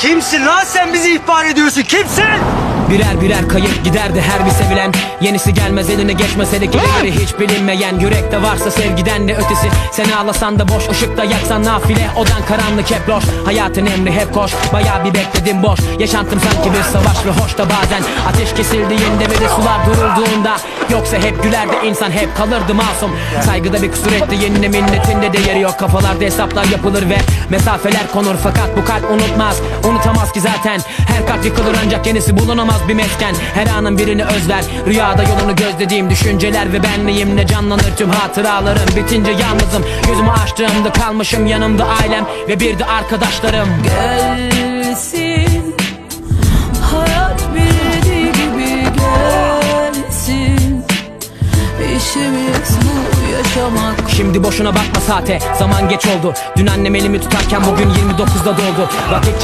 Kimsin lan sen bizi ihbar ediyorsun? Kimsin? Birer birer kayıp giderdi her bir sevilen. Yenisi gelmez eline geçmese de kelimeleri hiç bilinmeyen. Yürekte varsa sevgiden de ötesi. Sen ağlasan da boş ışıkta yaksan nafile. Odan karanlık hep loş. Hayatın emri hep koş. Baya bir bekledim boş. Yaşantım sanki bir savaş ve hoş da bazen. Ateş kesildiğinde ve de sular durulduğunda Yoksa hep gülerdi insan hep kalırdı masum. Saygıda bir kusur etti yenine minnetinde de yeri yok. Kafalarda hesaplar yapılır ve mesafeler konur. Fakat bu kalp unutmaz unutamaz ki zaten. Her kalp yıkılır ancak yenisi bulunamaz bir mesken. Her anın birini özler Rüyada yolunu gözlediğim düşünceler ve benliğimle canlanır tüm hatıralarım? Bitince yalnızım gözümü açtığımda kalmışım yanımda ailem ve bir de arkadaşlarım. Gelsin İşimiz bu yaşamak. Şimdi boşuna bakma saate zaman geç oldu. Dün annem elimi tutarken bugün 29'da doldu Vakit